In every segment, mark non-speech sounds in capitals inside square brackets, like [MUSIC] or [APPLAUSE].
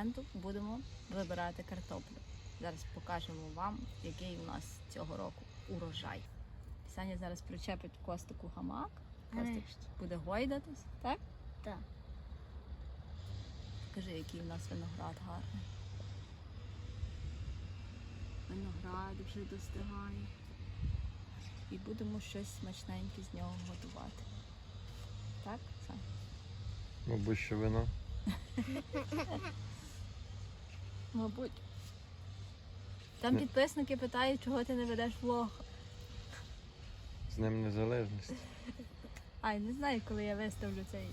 фазенту, будемо вибирати картоплю. Зараз покажемо вам, який у нас цього року урожай. Саня зараз причепить костику гамак. Костик буде гойдатись, так? Так. Покажи, який у нас виноград гарний. Виноград вже достигає. І будемо щось смачненьке з нього готувати. Так, Сань? Мабуть, що вино. [LAUGHS] Мабуть. Там підписники питають, чого ти не ведеш влог. З ним незалежність. [LAUGHS] Ай, не знаю, коли я виставлю цей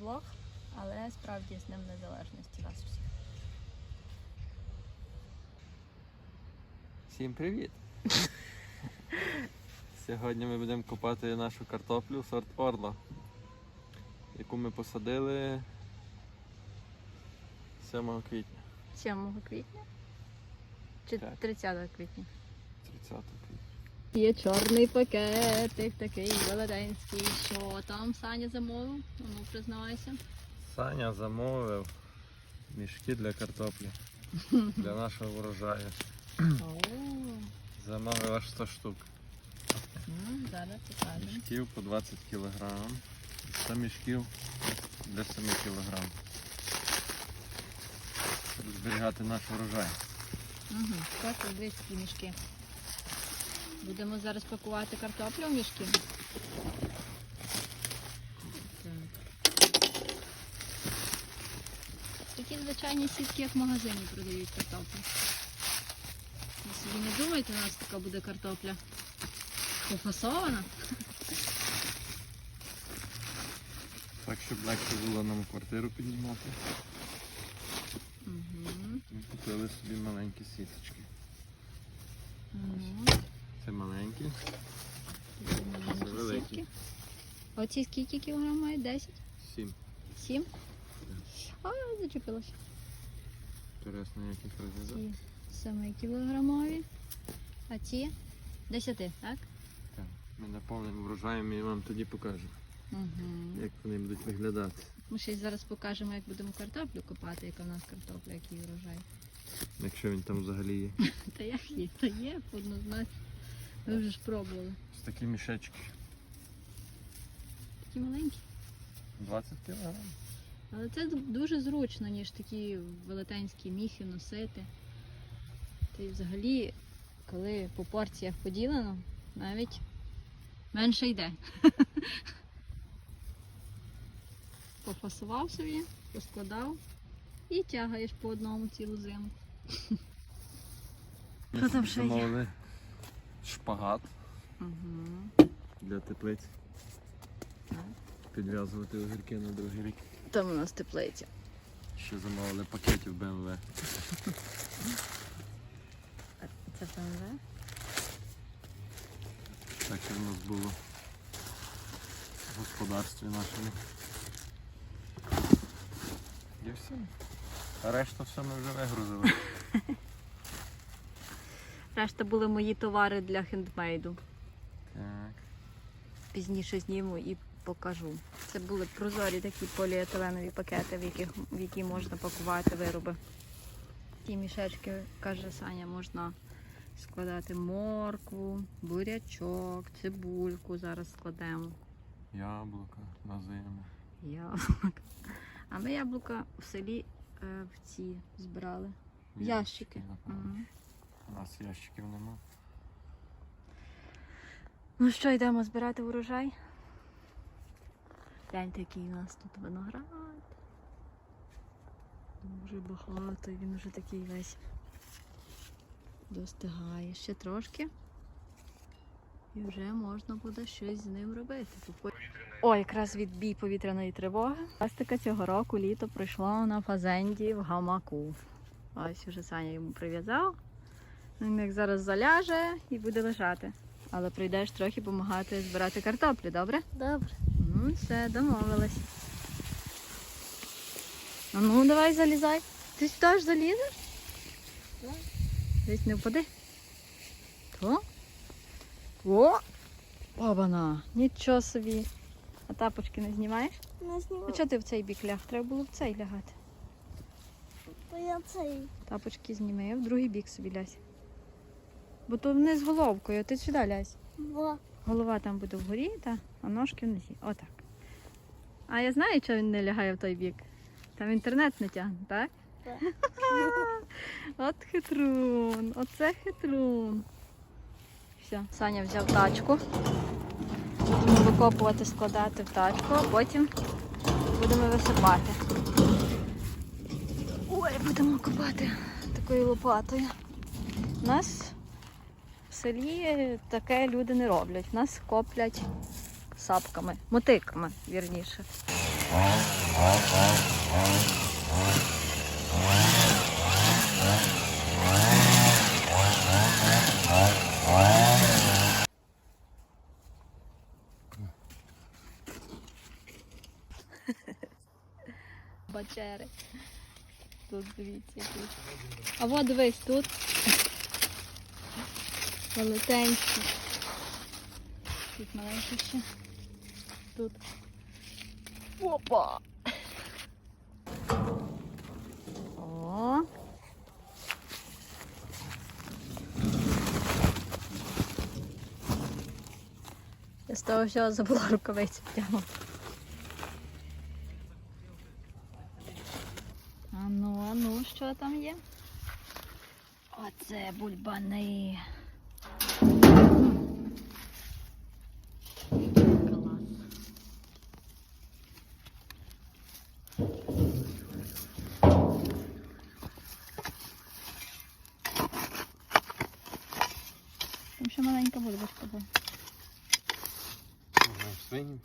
влог, але справді з ним незалежності вас всіх. Всім привіт! [LAUGHS] Сьогодні ми будемо копати нашу картоплю сорт Орла, яку ми посадили 7 квітня, 7 квітня? Чи Так. 30 квітня? 30 квітня. Є чорний пакетик, такий велетенський. Що там Саня замовив? Ну, признавайся. Саня замовив мішки для картоплі [LAUGHS] для нашого врожаю. Замовив аж 100 штук. Ну, зараз покажемо. Мішків по 20 кг. 100 мішків для 7 кг. Зберігати наш врожай. Угу. Так, ось дивись такі мішки. Будемо зараз пакувати картоплю в мішки. Такі звичайні сітки, як в магазині продають картоплю. Ви собі не думайте, у нас така буде картопля пофасована. Так, щоб легше було нам квартиру піднімати. Угу. Собі маленькі сіточки. Ну, Це маленькі. Це великі. Оці скільки кілограм мають? 10? 7. 7? А, зачепилася. Інтересно, як їх розв'язати. Ці 7 кілограмові. А ці 10, так? Так. Ми наповнимо врожаєм і вам тоді покажемо, Угу. як вони будуть виглядати. Ми ще й зараз покажемо, як будемо картоплю копати, яка в нас картопля, який урожай. Якщо він там взагалі є. [LAUGHS] Та як є? Та є, однозначно. Ми вже ж пробували. Ось такі мішечки. Такі маленькі. 20 кг. Але це дуже зручно, ніж такі велетенські міхи носити. Та й взагалі, коли по порціях поділено, навіть менше йде. [LAUGHS] Пофасував собі, поскладав і тягаєш по одному цілу зиму. Що там ще є? Шпагат Угу. для теплиць. Підв'язувати огірки на другий рік. Там у нас теплиця. Ще замовили пакетів BMW. Це ПМВ? Так і в нас було в господарстві нашому. І все. А решту все ми вже вигрузили. [LAUGHS] Решта були мої товари для хендмейду. Так. Пізніше зніму і покажу. Це були прозорі такі поліетиленові пакети, в, яких, в які можна пакувати вироби. Ті мішечки, каже Саня, можна складати моркву, бурячок, цибульку зараз складемо. Яблука на зиму. Яблука. А ми яблука в селі е, в ці збирали. Ящики. напевно. Мгм. У нас ящиків нема. Ну що, йдемо збирати урожай? Гляньте, який у нас тут виноград. Дуже багато, він вже такий весь достигає. Ще трошки. І вже можна буде щось з ним робити. Попо- О, якраз відбій повітряної тривоги. Пластика цього року літо пройшло на фазенді в гамаку. Ось уже Саня йому прив'язав. Він як зараз заляже і буде лежати. Але прийдеш трохи допомагати збирати картоплю, добре? Добре. Ну, все, домовились. А ну, давай залізай. Ти сюди ж залізеш? Так. Десь не впади. То? О! Обана! Нічого собі. А тапочки не знімаєш? Не А чого ти в цей бік ляг? Треба було в цей лягати. То я цей. Тапочки зніми, в другий бік собі лясь. Бо то вниз головкою, а ти сюди лясь. Бо Голова там буде вгорі, та, а ножки внизі. Отак. А я знаю, чого він не лягає в той бік. Там інтернет не тягне, так? Так. [LAUGHS] От хитрун, оце хитрун. Все, Саня взяв тачку. Будемо викопувати, складати в тачку, а потім будемо висипати. Ой, будемо копати такою лопатою. У нас в селі таке люди не роблять. Нас коплять сапками, мотиками, вірніше. Бачери. Тут дивіться які. А от дивись тут. Велетенські. Тут маленькі ще. Тут. Опа! О! Я з того всього забула рукавиці втягнути. А ну, а ну, що там є? Оце бульбани. Клас. Там ще маленька бульбашка була. Свині.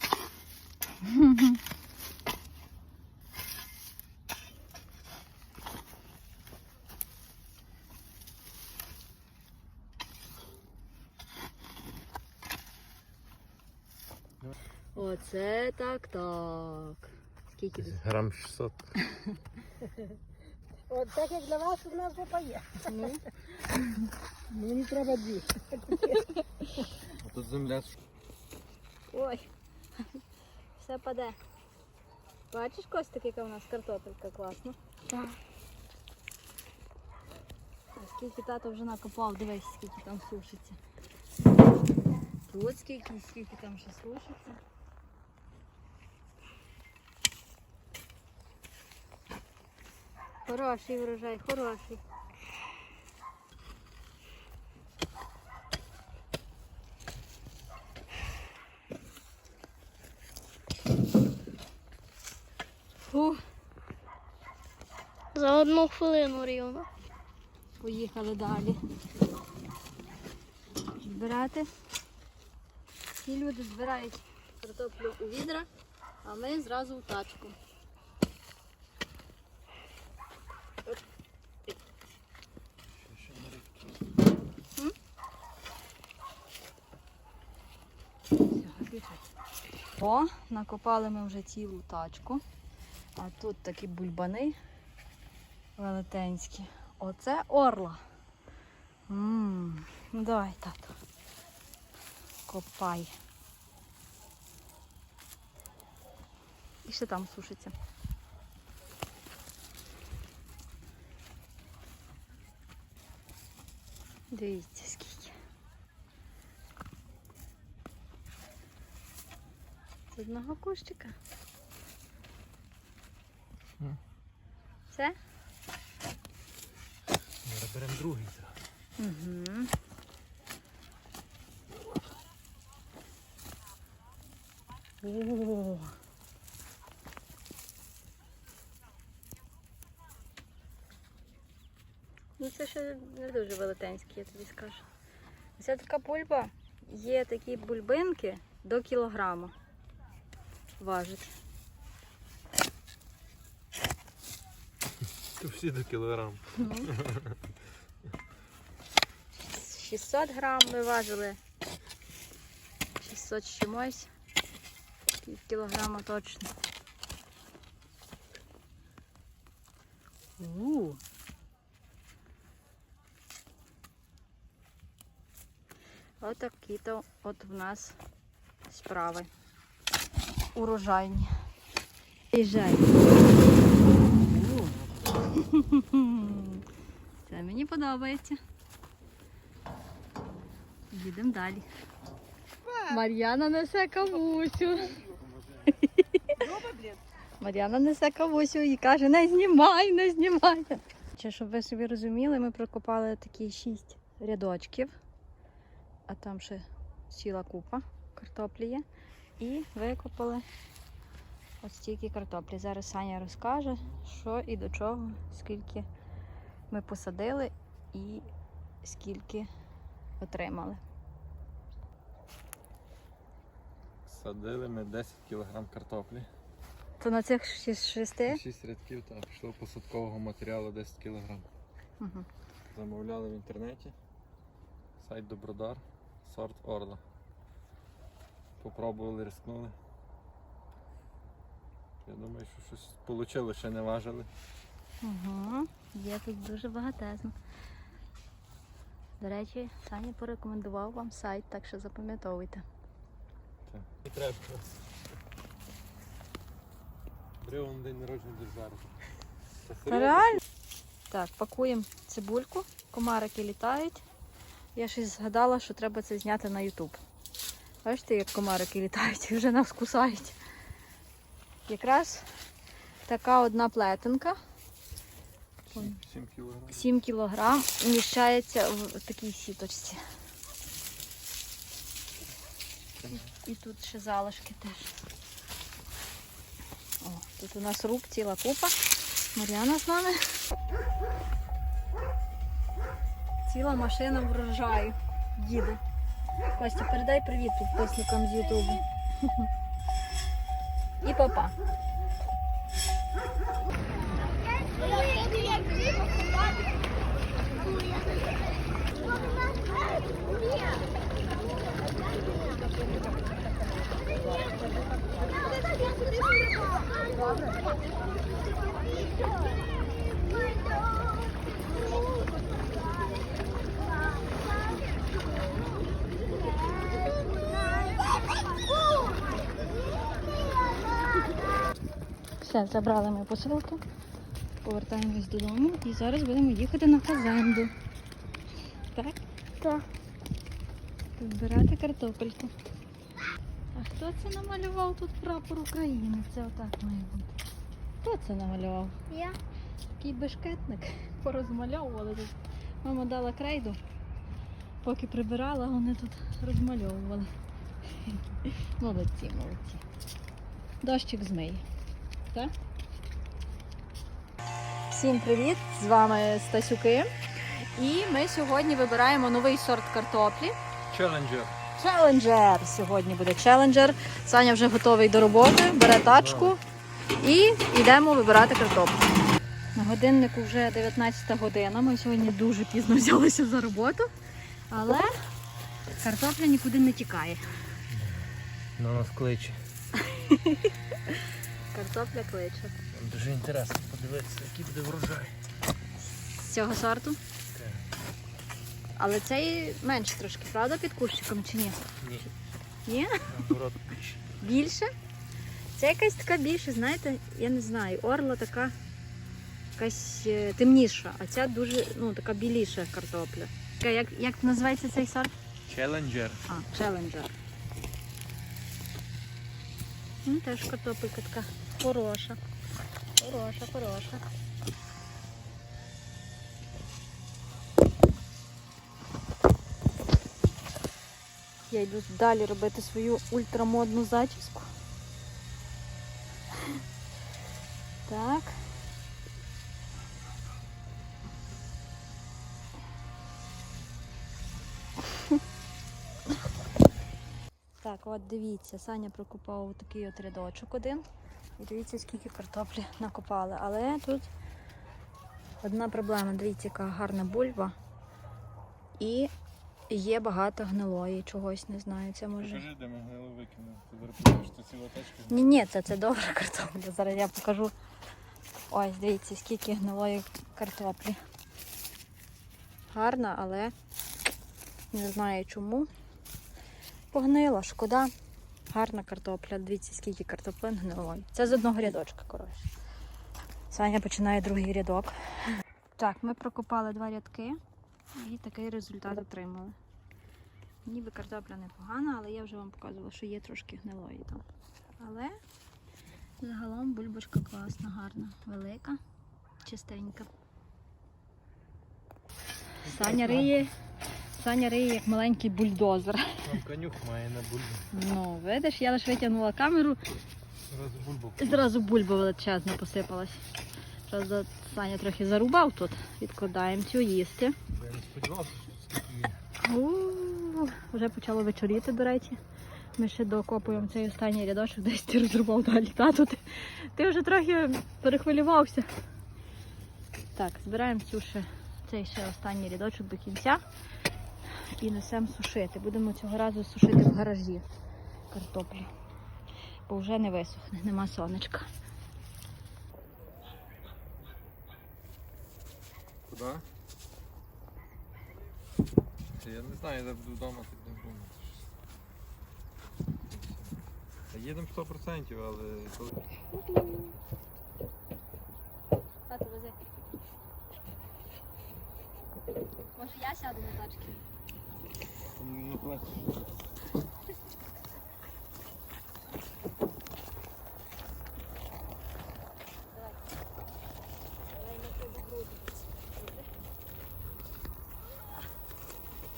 Оце так так. Скільки тут? Грам 600. [LAUGHS] от так як для вас у нас попає. Ну, [LAUGHS] Мені треба дві. Тут земля. Ой, все паде. Бачиш, Костик, яка у нас картопелька класна? Так. А скільки тато вже накопав, дивись, скільки там сушиться. Тут скільки, скільки там ще сушиться. Хороший врожай, хороший. Фух. За одну хвилину рівно. Поїхали далі. Збирати. Ці люди збирають картоплю у відра, а ми зразу в тачку. М? О, накопали ми вже цілу тачку. А тут такі бульбани велетенські. Оце орла. Ммм, ну давай, тато. Копай. І ще там сушиться. Дивіться скільки. З одного кущика. Все? Зараз беремо другий. Угу. О. Це не дуже велетенські, я тобі скажу. Ця така бульба, є такі бульбинки до кілограма. Важить. То всі до кілограм. Ну. 600 грам ми важили. 600 з чимось. Пів кілограма точно. У. Отакі то от в нас справи. Урожайні. Приїжджай. [LAUGHS] Це мені подобається. Їдемо далі. Мар'яна несе кавусю. Мар'яна несе кавусю і каже, не знімай, не знімай. Чи щоб ви собі розуміли, ми прокопали такі шість рядочків, а там ще ціла купа картоплі є. І викопали ось стільки картоплі. Зараз Саня розкаже, що і до чого, скільки ми посадили і скільки отримали. Садили ми 10 кг картоплі. То на цих шість- шести? 6 рядків та пішло посадкового матеріалу 10 кг. Угу. Замовляли в інтернеті. Сайт Добродар, сорт Орла. Попробували, рискнули. Я думаю, що щось вийшло, ще не важили. Угу. Є тут дуже багатезно. До речі, Саня порекомендував вам сайт, так що запам'ятовуйте. Не треба. Бревом день народження держави. Реально? Так, пакуємо цибульку, комарики літають. Я щось згадала, що треба це зняти на YouTube. Бачите, як комарики літають [LAUGHS] і вже нас кусають. Якраз така одна плетенка, 7 кг. 7 кг, вміщається в такій сіточці. І, тут ще залишки теж. О, тут у нас рук ціла купа. Мар'яна з нами. Ціла машина врожаю. Їде. Костя, передай привіт підписникам з Ютубу. І папа. Все, забрали ми посилку. Повертаємось додому і зараз будемо їхати на фазенду. Так? Так. Збирати картопельку. А хто це намалював тут прапор України? Це отак має бути. Хто це намалював? Я. Такий бешкетник. Порозмальовували тут. Мама дала крейду. Поки прибирала, вони тут розмальовували. [LAUGHS] Молодці, молодці. Дощик змиє. Так? Всім привіт! З вами Стасюки. І ми сьогодні вибираємо новий сорт картоплі. Челенджер. Челенджер. Сьогодні буде челенджер. Саня вже готовий до роботи, бере тачку і йдемо вибирати картоплю. На годиннику вже 19 година. Ми сьогодні дуже пізно взялися за роботу, але картопля нікуди не тікає. На нас кличе. [LAUGHS] Картопля кличе. Дуже інтересно подивитися, який буде врожай. З цього сорту. Але цей менше трошки, правда, під кущиком чи ні? Ні, Ні? наоборот, більше. Більше? Це якась така більше, знаєте, я не знаю, орла така якась е, темніша, а ця дуже ну, така біліша картопля. Як, як називається цей сорт? Челенджер. А, челенджер. Ну, теж картопелька така хороша. Хороша, хороша. Я йду далі робити свою ультрамодну зачіску. Так. Так, от дивіться, Саня прокопав такий от рядочок один. І дивіться, скільки картоплі накопали. Але тут одна проблема. Дивіться, яка гарна бульба. І є багато гнилої чогось, не знаю. Це може. Покажи, де ми гнило викинули. Ти зараз покажеш, що ціла тачка. Ні, ні, це, це добра картопля. Зараз я покажу. Ось, дивіться, скільки гнилої картоплі. Гарна, але не знаю чому. Погнила, шкода. Гарна картопля. Дивіться, скільки картоплин гнилої. Це з одного рядочка, коротше. Саня починає другий рядок. Так, ми прокопали два рядки і такий результат отримали. Ніби картопля непогана, але я вже вам показувала, що є трошки гнилої там. Але загалом бульбашка класна, гарна, велика, чистенька. Саня риє, Саня риє як маленький бульдозер. Там конюх має на бульбу. Ну, видиш, я лише витягнула камеру Зразу бульбу. і зразу бульба величезна посипалась. Правда, Саня трохи зарубав тут. Відкладаємо цю їсти. Я не сподівався, що є. У, Вже почало вечоріти, до речі. Ми ще докопуємо цей останній рядочок, десь ти розрубав далі. Тату, ти, ти вже трохи перехвилювався. Так, збираємо цю ще, цей ще останній рядочок до кінця і несемо сушити. Будемо цього разу сушити в гаражі картоплю. Бо вже не висохне, нема сонечка. Куди? Я не знаю, де буду вдома, так не буду. Та Їдемо 100%, але коли Тату, вези. Може я сяду на тачки? Не плачеш.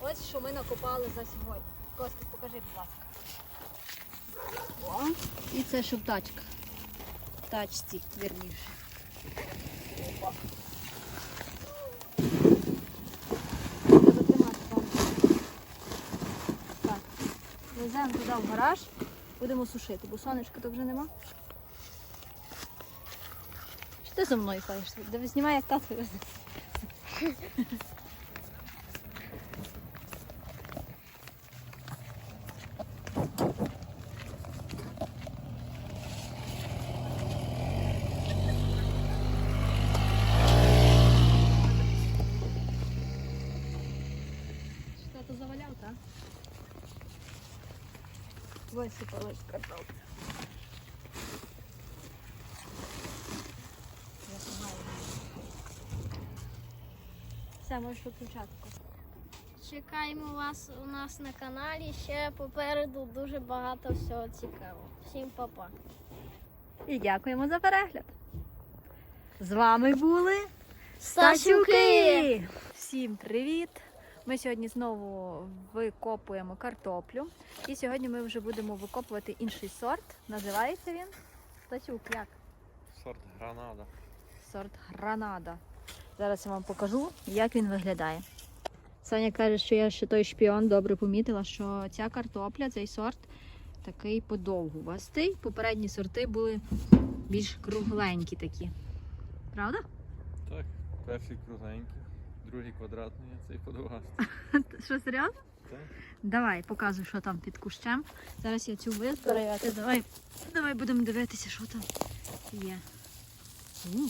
Ось що ми накопали за сьогодні. Костик, покажи, будь ласка. О, і це щоб тачка. Тачці, вірніше. Опа. Треба тримати там. Так. Веземо туди в гараж, будемо сушити, бо сонечка то вже нема. Що ти за мною ходиш? Знімай, як тато везе. Що то заваляв, так? Висипалась картопля. Все, можеш виключати. Чекаємо вас у нас на каналі. Ще попереду дуже багато всього цікавого. Всім па-па. І дякуємо за перегляд. З вами були Стасюки! Всім привіт! Ми сьогодні знову викопуємо картоплю. І сьогодні ми вже будемо викопувати інший сорт. Називається він Стасюк, як? Сорт гранада. Сорт гранада. Зараз я вам покажу, як він виглядає. Саня каже, що я ще той шпіон добре помітила, що ця картопля, цей сорт такий подовгувастий. Попередні сорти були більш кругленькі такі. Правда? Так, перший кругленький, другий квадратний, а цей подовгастий. [LAUGHS] Що серйозно? Так. Давай, показуй, що там під кущем. Зараз я цю визбираю, а ти давай, давай будемо дивитися, що там є. У.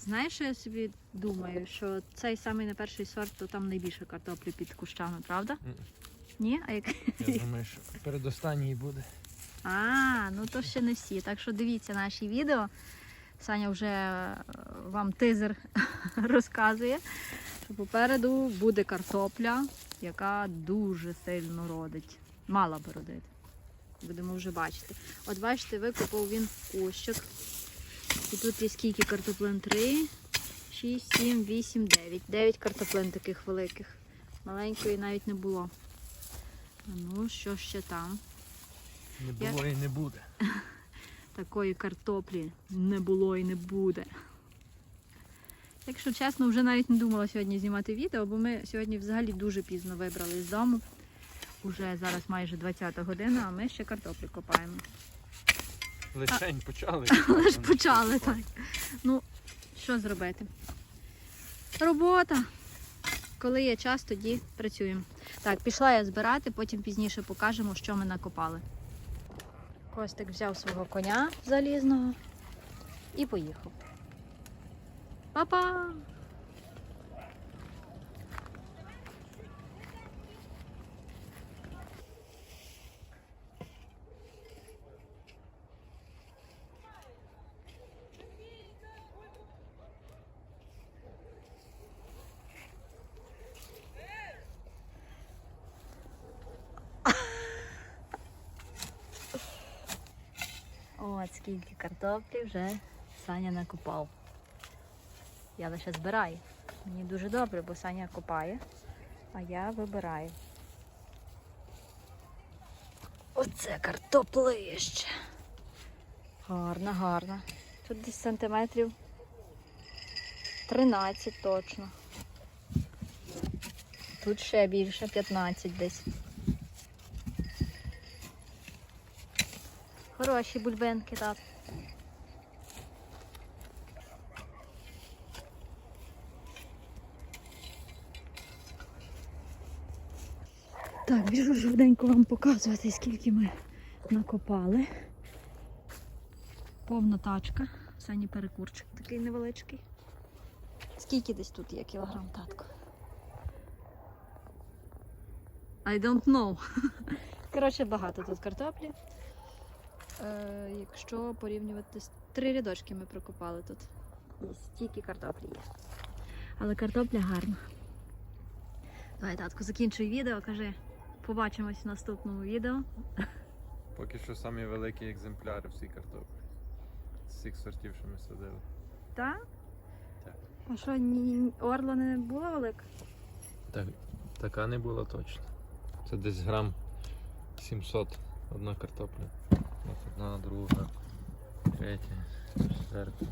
Знаєш, що я собі думаю, що цей самий не перший сорт, то там найбільше картоплі під кущами, правда? Мгм. Ні? А як? Я думаю, що передостанній буде. А, ну то ще не всі. Так що дивіться наші відео. Саня вже е, вам тизер [LAUGHS] розказує, що попереду буде картопля, яка дуже сильно родить. Мала би родити. Будемо вже бачити. От бачите, викопав він кущик. І тут є скільки картоплин? 3, 6, 7, 8, 9. 9 картоплин таких великих. Маленької навіть не було. Ну, що ще там? Не Я- було і не буде. [LAUGHS] Такої картоплі не було і не буде. Якщо чесно, вже навіть не думала сьогодні знімати відео, бо ми сьогодні взагалі дуже пізно вибрали з дому. Уже зараз майже 20 година, а ми ще картоплю копаємо. Лишень почали. [LAUGHS] Але ж почали так. Ну, що зробити? Робота. Коли є час, тоді працюємо. Так, пішла я збирати, потім пізніше покажемо, що ми накопали. Костик взяв свого коня залізного і поїхав. Па-па! От скільки картоплі вже Саня накопав. Я лише збираю. Мені дуже добре, бо Саня копає, а я вибираю. Оце картоплище. Гарна, гарна. Тут десь сантиметрів 13 точно. Тут ще більше, 15 десь. Хороші бульбенки, так. Так, біжу швиденько вам показувати, скільки ми накопали. Повна тачка. Сані перекурчик такий невеличкий. Скільки десь тут є кілограм, татко? I don't know. [LAUGHS] Коротше, багато тут картоплі. Е, якщо порівнювати з три рядочки ми прокопали тут. І стільки картоплі є. Але картопля гарна. Давай, татку, закінчуй відео, кажи. Побачимось в наступному відео. Поки що самі великі екземпляри всі картоплі. З всіх сортів, що ми садили. Так? Так. А що, ні, орла не була велика? Так, така не була точно. Це десь грам 700 одна картопля. Одна, друга, третя, четверта.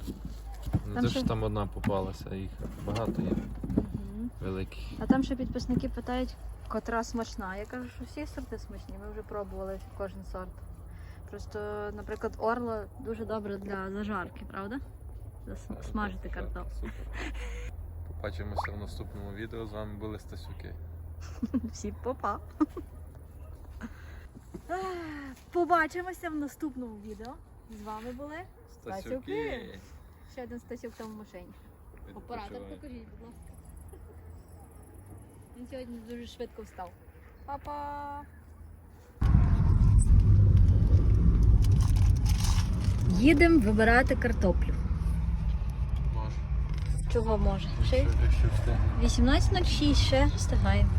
Там те, ще- що там одна попалася, їх багато є Угу. великих. А там ще підписники питають, котра смачна. Я кажу, що всі сорти смачні, ми вже пробували кожен сорт. Просто, наприклад, орла дуже добре для зажарки, правда? Зас- Смажити картоплю. Побачимося в наступному відео. З вами були Стасюки. [LAUGHS] Всі попа. Побачимося в наступному відео. З вами були Стасюки. ще один Стасюк там в машині. Оператор, покажіть, будь ласка. Він сьогодні дуже швидко встав. Па-па! Їдемо вибирати картоплю. Може. Чого може? Ще Якщо- якщо встигне. 18.06 ще встигаємо.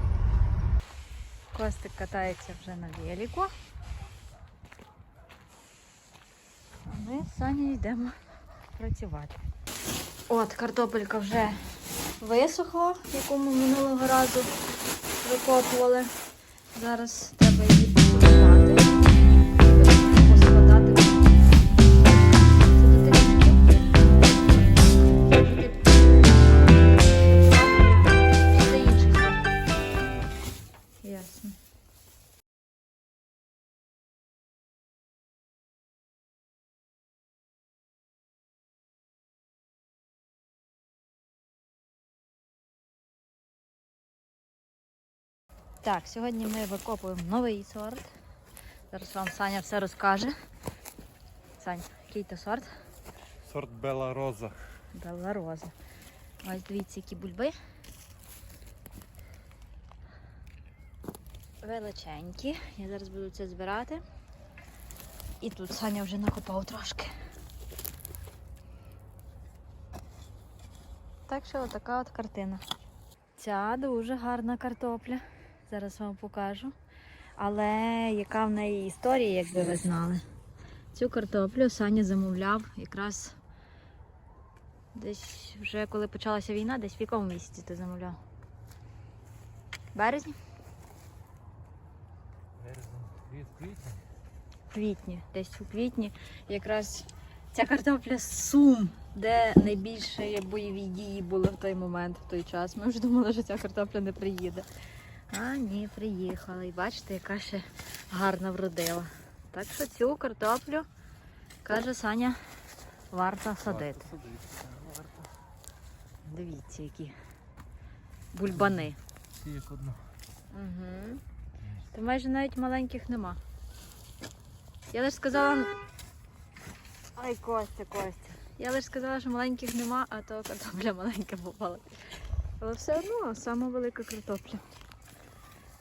Костик катається вже на велику. А ми з Сані йдемо працювати. От, картопелька вже висохла, яку ми минулого разу викопували. Зараз треба її Так, сьогодні ми викопуємо новий сорт. Зараз вам Саня все розкаже. Сань, який то сорт? Сорт Бела Роза. Белла роза. Ось дивіться, які бульби. Величенькі. Я зараз буду це збирати. І тут Саня вже накопав трошки. Так що отака от картина. Ця дуже гарна картопля. Зараз вам покажу. Але яка в неї історія, якби ви знали. Цю картоплю Саня замовляв якраз Десь вже коли почалася війна, десь в якому місяці ти замовляв? Березні? В квітні. Десь у квітні. Якраз ця картопля Сум, де найбільше бойові дії були в той момент, в той час. Ми вже думали, що ця картопля не приїде. А ні, приїхала. І бачите, яка ще гарна вродила. Так що цю картоплю, каже Саня, варто садити. Дивіться, які бульбани. Як одна. Угу. Та майже навіть маленьких нема. Я лише сказала. Ай, Костя, Костя. Я лише сказала, що маленьких нема, а то картопля маленька попала. Але все одно сама велика картопля.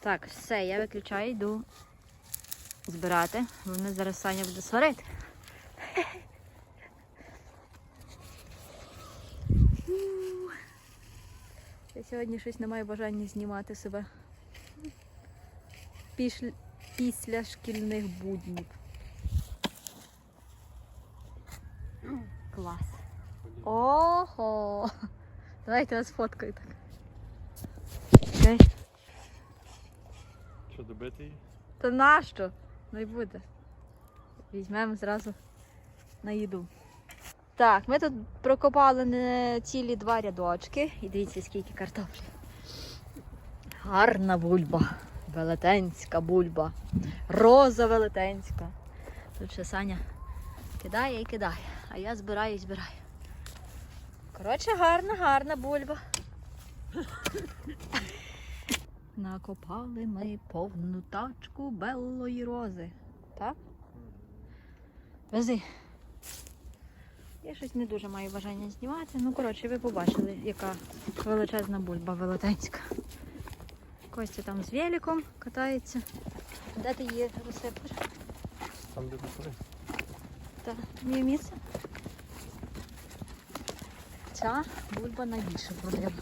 Так, все, я виключаю, йду збирати. Вони зараз Саня буде сварити. Я сьогодні щось не маю бажання знімати себе. Пішль... Після шкільних буднів. Клас. Ого! Давайте вас фоткаю так. Що добити її? То нащо? Ну і буде. Візьмемо зразу на їду. Так, ми тут прокопали не цілі два рядочки. І дивіться, скільки картоплі. Гарна бульба. Велетенська бульба. Роза велетенська. Тут ще Саня кидає і кидає, а я збираю і збираю. Коротше, гарна, гарна бульба. Накопали ми повну тачку белої рози. Так? Вези. Я щось не дуже маю бажання знімати. Ну, коротше, ви побачили, яка величезна бульба велетенська. Костя там з великом катається. Де ти її розсипеш? Там де посади. Та є місце. Ця бульба найбільше вродила.